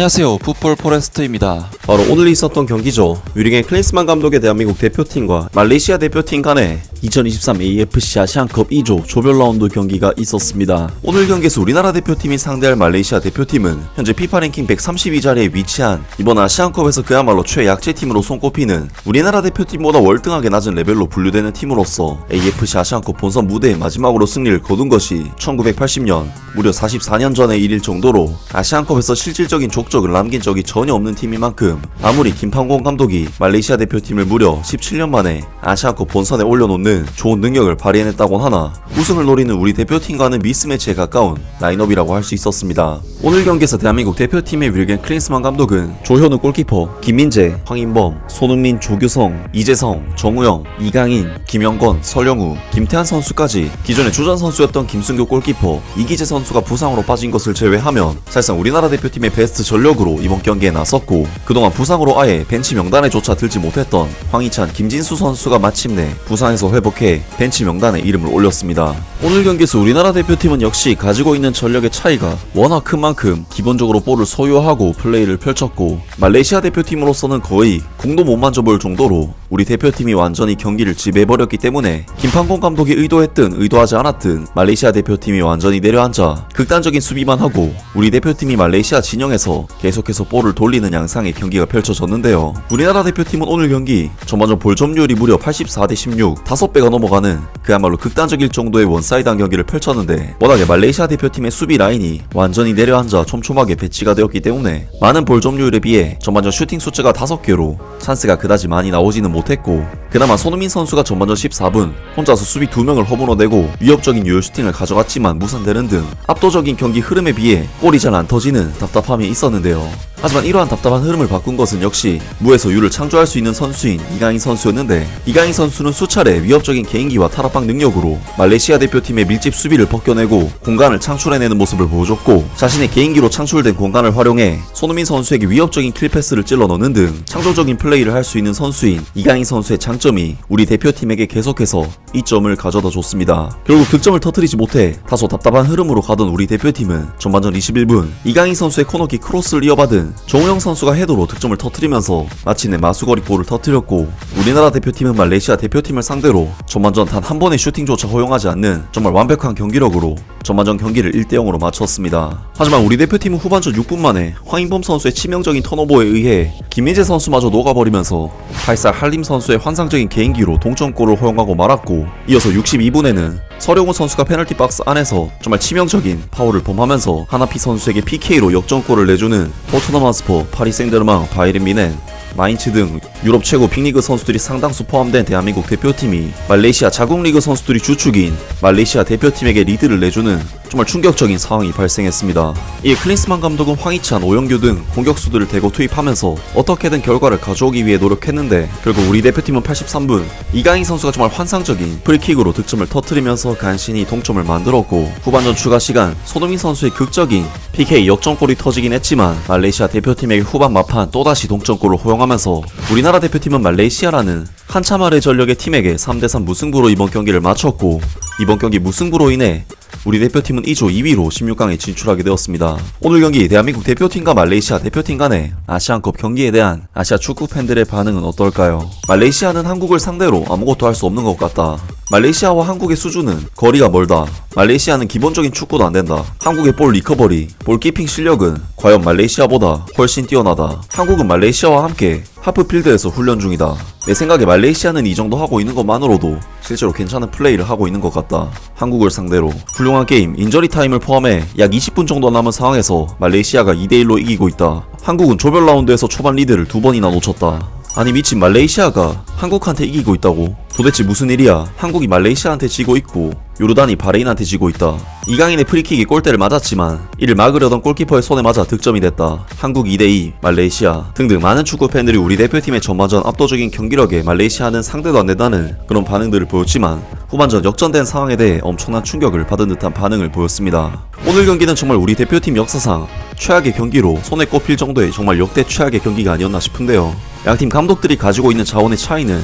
안녕하세요 풋볼 포레스트입니다 바로 오늘 있었던 경기죠. 유링의 클린스만 감독의 대한민국 대표팀과 말레이시아 대표팀 간의 2023 AFC 아시안컵 2조 조별 라운드 경기가 있었습니다. 오늘 경기에서 우리나라 대표팀이 상대할 말레이시아 대표팀은 현재 피파 랭킹 132자리에 위치한 이번 아시안컵에서 그야말로 최약체 팀으로 손꼽히는 우리나라 대표팀보다 월등하게 낮은 레벨로 분류되는 팀으로서 AFC 아시안컵 본선 무대에 마지막으로 승리를 거둔 것이 1980년 무려 44년 전의 일일 정도로 아시안컵에서 실질적인 족적을 남긴 적이 전혀 없는 팀인 만큼 아무리 김판공 감독이 말레이시아 대표팀을 무려 17년 만에 아시안컵 본선에 올려놓는 좋은 능력을 발휘해냈다곤 하나 우승을 노리는 우리 대표팀과는 미스매치에 가까운 라인업이라고 할 수 있었습니다. 오늘 경기에서 대한민국 대표팀의 윌겐 클린스만 감독은 조현우 골키퍼, 김민재, 황인범, 손흥민, 조규성, 이재성, 정우영, 이강인, 김영건, 설영우, 김태한 선수까지 기존의 주전 선수였던 김승규 골키퍼, 이기재 선수가 부상으로 빠진 것을 제외하면 사실상 우리나라 대표팀의 베스트 전력으로 이번 경기에 나섰고 그동안 부상으로 아예 벤치 명단에조차 들지 못했던 황희찬, 김진수 선수가 마침내 부상에서 회 복해 벤치 명단에 이름을 올렸습니다. 오늘 경기에서 우리나라 대표팀은 역시 가지고 있는 전력의 차이가 워낙 큰 만큼 기본적으로 볼을 소유하고 플레이를 펼쳤고 말레이시아 대표팀으로서는 거의 공도 못 만져볼 정도로 우리 대표팀이 완전히 경기를 지배해버렸기 때문에 김판공 감독이 의도했든 의도하지 않았든 말레이시아 대표팀이 완전히 내려앉아 극단적인 수비만 하고 우리 대표팀이 말레이시아 진영에서 계속해서 볼을 돌리는 양상의 경기가 펼쳐졌는데요. 우리나라 대표팀은 오늘 경기 전반전 볼 점유율이 무려 84대 16, 5배가 넘어가는 그야말로 극단적일 정도의 원 사이드한 경기를 펼쳤는데 워낙에 말레이시아 대표팀의 수비 라인이 완전히 내려앉아 촘촘하게 배치가 되었기 때문에 많은 볼 점유율에 비해 전반전 슈팅 숫자가 5개로 찬스가 그다지 많이 나오지는 못했고 그나마 손흥민 선수가 전반전 14분 혼자서 수비 2명을 허물어내고 위협적인 유효 슈팅을 가져갔지만 무산되는 등 압도적인 경기 흐름에 비해 골이 잘 안 터지는 답답함이 있었는데요. 하지만 이러한 답답한 흐름을 바꾼 것은 역시 무에서 유를 창조할 수 있는 선수인 이강인 선수였는데 이강인 선수는 수차례 위협적인 개인기와 타락방 능력으로 말레이시아 대표 팀의 밀집 수비를 벗겨내고 공간을 창출해내는 모습을 보여줬고 자신의 개인기로 창출된 공간을 활용해 손흥민 선수에게 위협적인 킬패스를 찔러 넣는 등 창조적인 플레이를 할 수 있는 선수인 이강인 선수의 장점이 우리 대표팀에게 계속해서 이 점을 가져다 줬습니다. 결국 득점을 터뜨리지 못해 다소 답답한 흐름으로 가던 우리 대표팀은 전반전 21분 이강인 선수의 코너킥 크로스를 이어받은 정우영 선수가 헤더로 득점을 터뜨리면서 마침내 마수거리 골을 터뜨렸고 우리나라 대표팀은 말레이시아 대표팀을 상대로 전반전 단 한 번의 슈팅조차 허용하지 않는 정말 완벽한 경기력으로 전반전 경기를 1대0으로 마쳤습니다. 하지만 우리 대표팀은 후반전 6분 만에 황인범 선수의 치명적인 턴오버에 의해 김민재 선수마저 녹아버리면서 8살 한림 선수의 환상적인 개인기로 동점골을 허용하고 말았고 이어서 62분에는 서령우 선수가 페널티 박스 안에서 정말 치명적인 파울을 범하면서 하나피 선수에게 PK로 역전골을 내주는 토트넘 하스퍼, 파리 생제르맹, 바이른 미넨 마인츠 등 유럽 최고 빅리그 선수들이 상당수 포함된 대한민국 대표팀이 말레이시아 자국리그 선수들이 주축인 말레이시아 대표팀에게 리드를 내주는 정말 충격적인 상황이 발생했습니다. 이에 클린스만 감독은 황희찬, 오영규 등 공격수들을 대거 투입하면서 어떻게든 결과를 가져오기 위해 노력했는데 결국 우리 대표팀은 83분 이강인 선수가 정말 환상적인 프리킥으로 득점을 터뜨리면서 간신히 동점을 만들었고 후반전 추가 시간 손흥민 선수의 극적인 PK 역전골이 터지긴 했지만 말레이시아 대표팀에게 후반 마판 또다시 동점골을 허용하면서 우리나라 대표팀은 말레이시아라는 한참 아래 전력의 팀에게 3대3 무승부로 이번 경기를 마쳤고 이번 경기 무승부로 인해 우리 대표팀은 2조 2위로 16강에 진출하게 되었습니다. 오늘 경기 대한민국 대표팀과 말레이시아 대표팀 간의 아시안컵 경기에 대한 아시아 축구 팬들의 반응은 어떨까요? 말레이시아는 한국을 상대로 아무것도 할 수 없는 것 같다. 말레이시아와 한국의 수준은 거리가 멀다. 말레이시아는 기본적인 축구도 안 된다. 한국의 볼 리커버리, 볼 키핑 실력은 과연 말레이시아보다 훨씬 뛰어나다. 한국은 말레이시아와 함께 하프필드에서 훈련 중이다. 내 생각에 말레이시아는 이 정도 하고 있는 것만으로도 실제로 괜찮은 플레이를 하고 있는 것 같다. 한국을 상대로 훌륭한 게임, 인저리 타임을 포함해 약 20분 정도 남은 상황에서 말레이시아가 2대1로 이기고 있다. 한국은 조별 라운드에서 초반 리드를 두 번이나 놓쳤다. 아니 미친 말레이시아가 한국한테 이기고 있다고? 도대체 무슨 일이야? 한국이 말레이시아한테 지고 있고 요르단이 바레인한테 지고 있다. 이강인의 프리킥이 골대를 맞았지만 이를 막으려던 골키퍼의 손에 맞아 득점이 됐다. 한국 2대2, 말레이시아 등등 많은 축구 팬들이 우리 대표팀의 전반전 압도적인 경기력에 말레이시아는 상대도 안 된다는 그런 반응들을 보였지만 후반전 역전된 상황에 대해 엄청난 충격을 받은 듯한 반응을 보였습니다. 오늘 경기는 정말 우리 대표팀 역사상 최악의 경기로 손에 꼽힐 정도의 정말 역대 최악의 경기가 아니었나 싶은데요. 양팀 감독들이 가지고 있는 자원의 차이는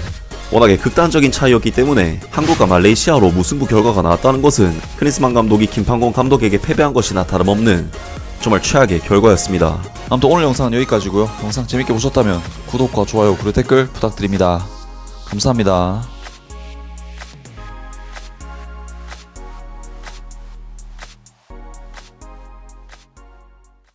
워낙에 극단적인 차이였기 때문에 한국과 말레이시아로 무승부 결과가 나왔다는 것은 크리스만 감독이 김판공 감독에게 패배한 것이나 다름없는 정말 최악의 결과였습니다. 아무튼 오늘 영상은 여기까지고요. 영상 재밌게 보셨다면 구독과 좋아요 그리고 댓글 부탁드립니다. 감사합니다.